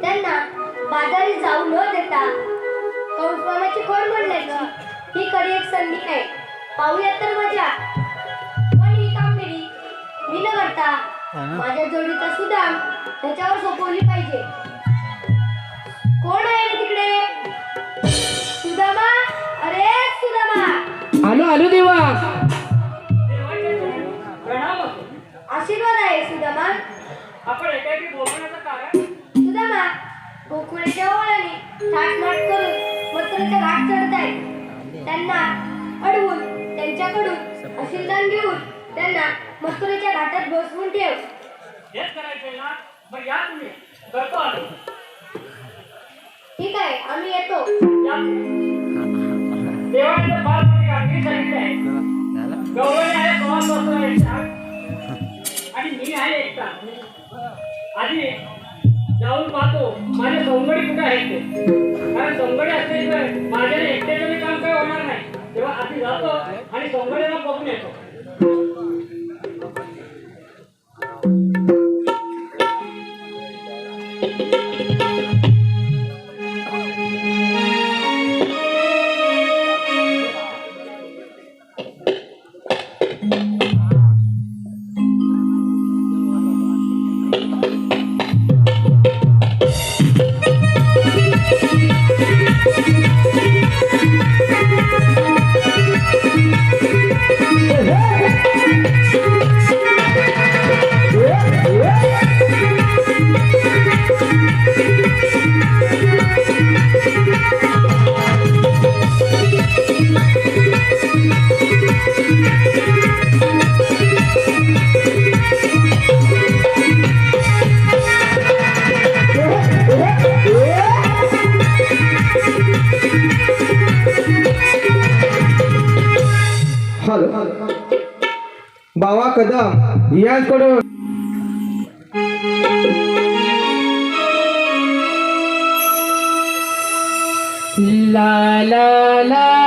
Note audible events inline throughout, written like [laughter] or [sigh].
त्यांना बाजारी जाऊ न देता कंसमामाची खोड म्हणण्याची ही खरी एक संधी आहे. पाहूयात तर मजा. पण ही कामगिरी मी न करता माझ्या जोडीचा सुदाम त्याच्यावर सोपवली पाहिजे. कोण आहे तिकडे? सुदामा? अरे सुदामा! आलो आलो देवा. प्रणाम असो. आशीर्वाद आहे सुदामा. आपण एकाएकी बोलवण्याचं कारण सुदामा गोकुळाच्या ओळणी थाटमाट करून मथुरेच्या घाट चढत आहेत. त्यांना अडवून त्यांच्याकडून आशीर्वाद घेऊन त्यांना मथुरेच्या घाटात बसवून ठेव. हेच करायचंय ना? मग या तुम्ही. करतो आलो ठीक आहे आम्ही येतो. या देवाने तर फार मोठी कामगिरी सांगितली आहे. गौरवने आहे प्रवास करतो एकटा आणि मी आहे एकटा. आधी जाऊन पाहतो. माझे सौंगडी कुठे आहेत ते? कारण सौंगडी असले तर माझ्याने एकट्याने काम काय होणार नाही? तेव्हा आधी जातो आणि सौंगडीला बघून येतो. ইয়াদ করুন la la la.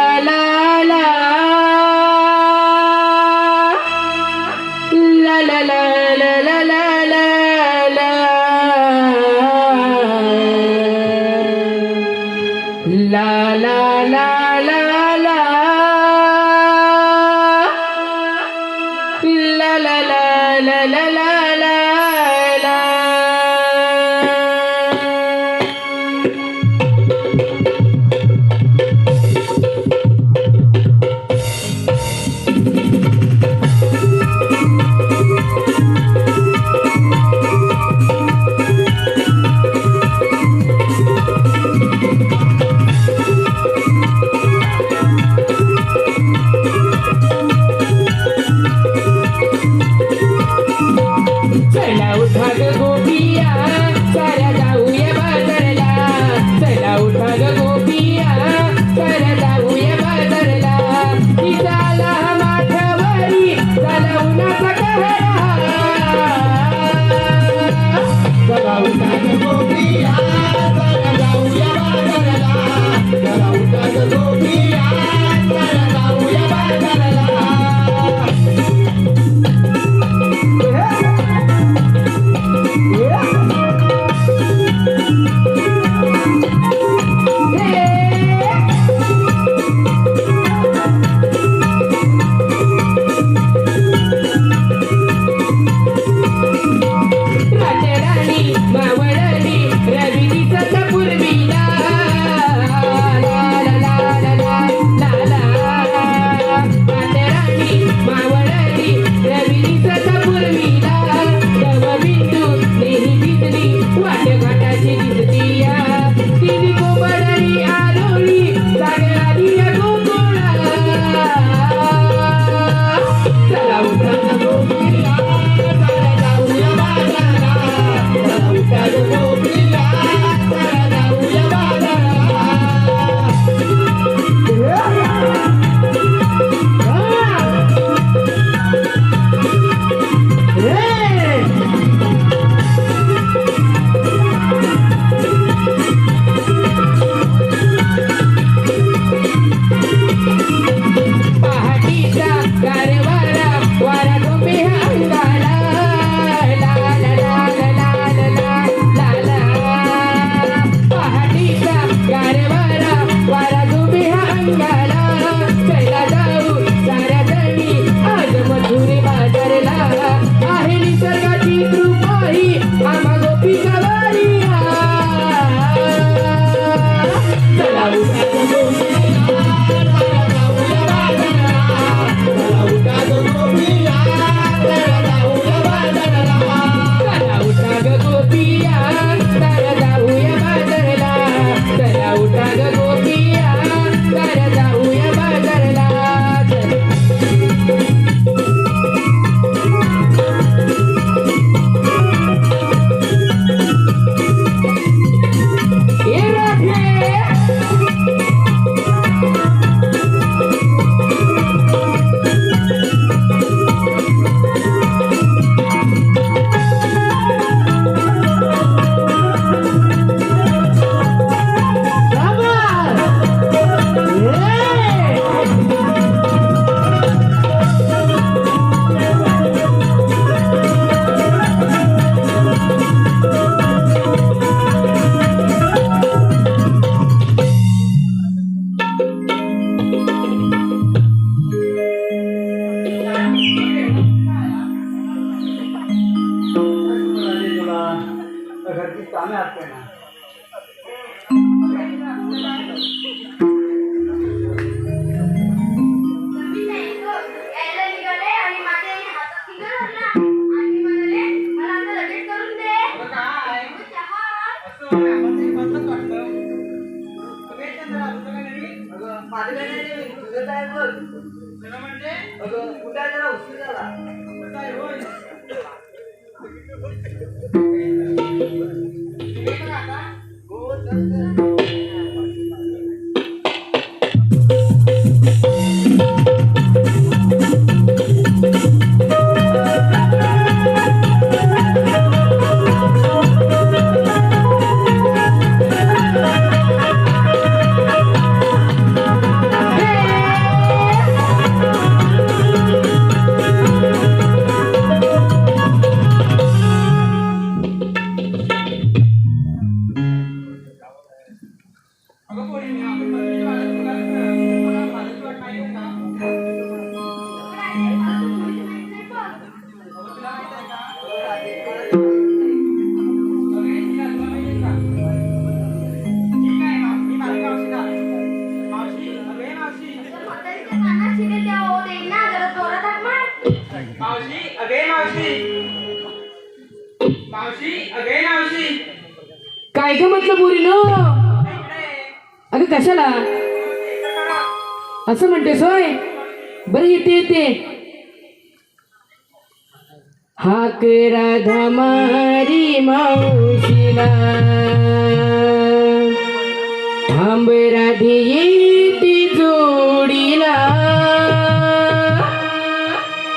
कधी येती जोडीला.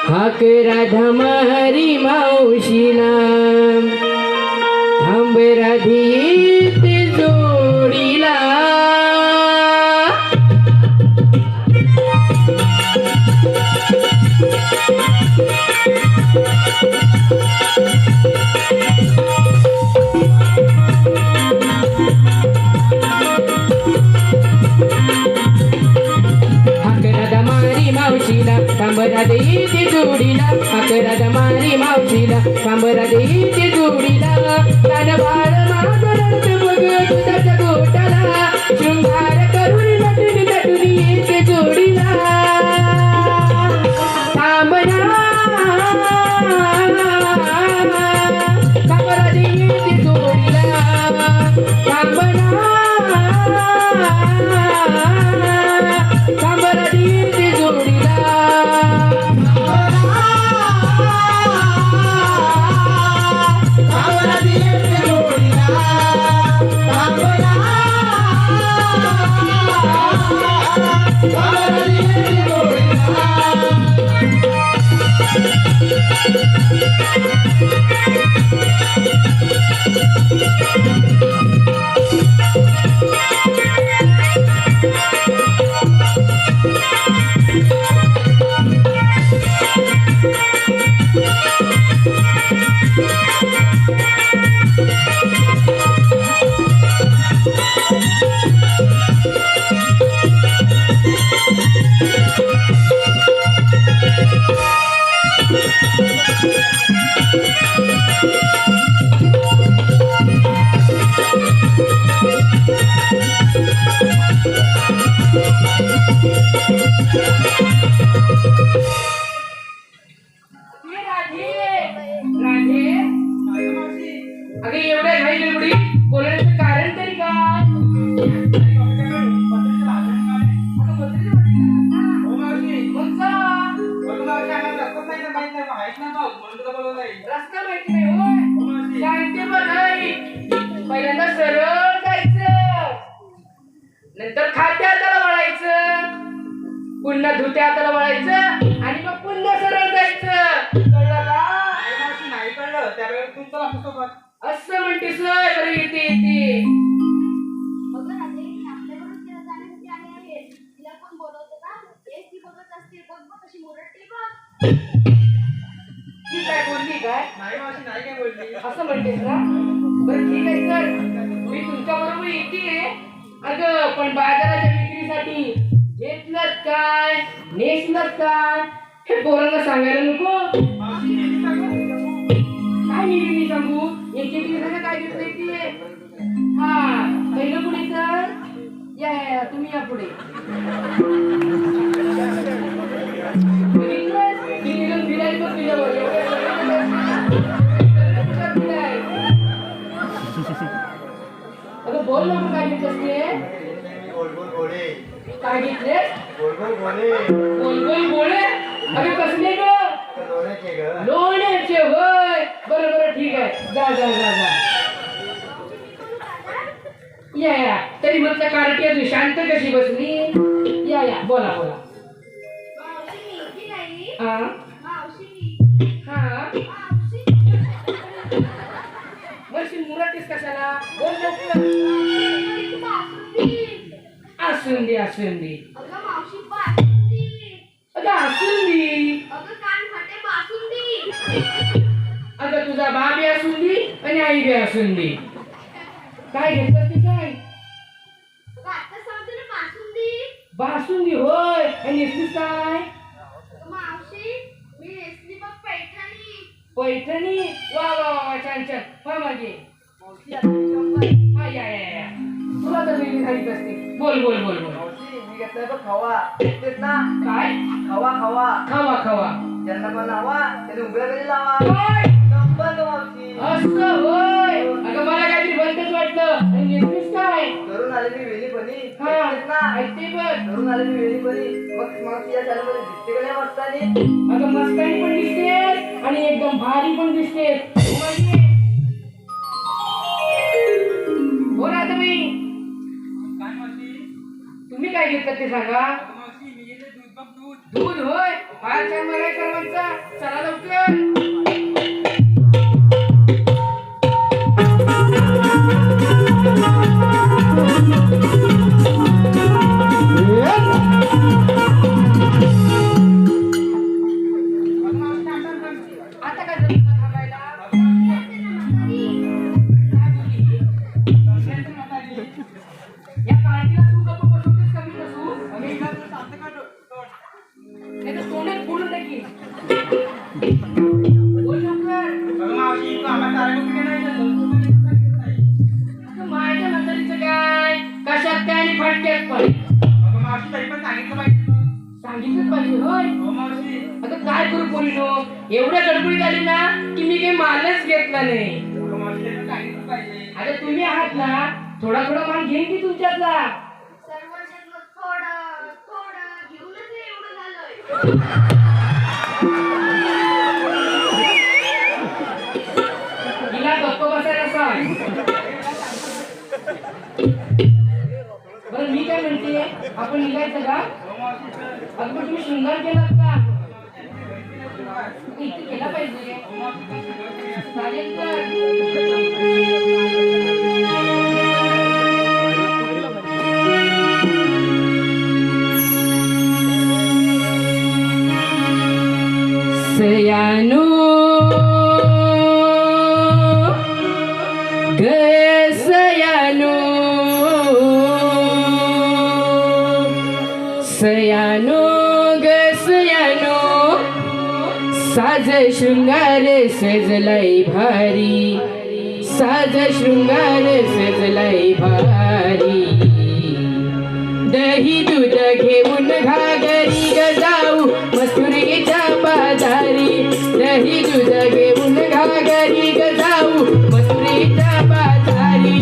हाक राधा मारी मावशीला. थांब राधी. देई ते जोडीला अकरा मारी मावशीला कांबरा देई ते जोडीला thank you. माहिती आहे? पण बाजाराच्या विक्रीसाठी घेतलं काय? नेसलं काय? हे पोरांना सांगायला नको. काय मी सांगू? एकशे काय हा पहिलं पुढे तर? या या तुम्ही या पुढे. फिरायचं फिरायचं. बोल ना तू काय घेतलंस ते? काय घेतलेस? गोल गोल गोळे? अरे कसले ग? लोण्याचे होय. बरं बरं ठीक आहे. जा जा जा जा. या या. तरी म्हटलं कार्टी अजून शांत कशी बसली? या या. बोला बोला. की हा कशाला बोल लवकर ती बासुंदी असून दे असून दे अगं बासुंदी अगं तुझा बाबी असून दे आणि आई बी असून दे काय घेतलं ते काय बासुंदी होय. आणि काय? पैठणी. पैठणी? वा वा वा छान छान. हा मागे. तुला तर असते बोल बोल बोल बोल खवा काय खवा खवा. खावा खावा ज्यांना पण लावा त्याने उभ्या लावा काय संबंध मावशी असं होय अगं मला काहीतरी बंदच वाटलं आणि नेसलीस काय करून आलेली वेलीपणी हा ऐकतेस ना ऐकते बघ करून आलेली वेलीपणी मग मग या शाळेमध्ये दिसते का नाही वाटतानी अगं मस्तानी पण दिसते आणि एकदम भारी पण दिसते काय घेतलं ते सांगा? दूध बघ दूध दूध होय? फार छान बघाय सर्वांचा. चला लवकर. अगं [laughs] बरं मी काय म्हणते? आपण निघायचं का? अगदी तुम्ही शृंगार केलात का? इथे केला पाहिजे. चालेल तर. ग सयानो सयानो ग सयानो साज शृंगार सजलाई भारी साज शृंगार सजलाई भारी। दही दूध घेऊन घागरी गजाऊ जाऊ मथुरेच्या बाजारी दही दूध घेऊन घागरी ग जाऊ मथुरेच्या बाजारी